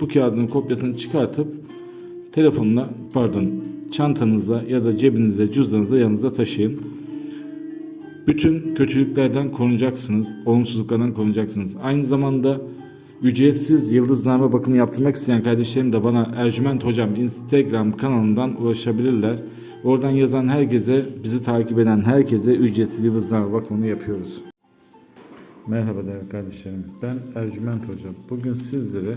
bu kağıdın kopyasını çıkartıp telefonla, pardon, çantanızda ya da cebinizde, cüzdanınızda yanınızda taşıyın. Bütün kötülüklerden korunacaksınız, olumsuzluklardan korunacaksınız. Aynı zamanda ücretsiz yıldızname bakımı yaptırmak isteyen kardeşlerim de bana Ercüment Hocam Instagram kanalından ulaşabilirler. Oradan yazan herkese, bizi takip eden herkese ücretsiz yıldızname bakımını yapıyoruz. Merhaba değerli kardeşlerim. Ben Ercüment Hocam. Bugün sizlere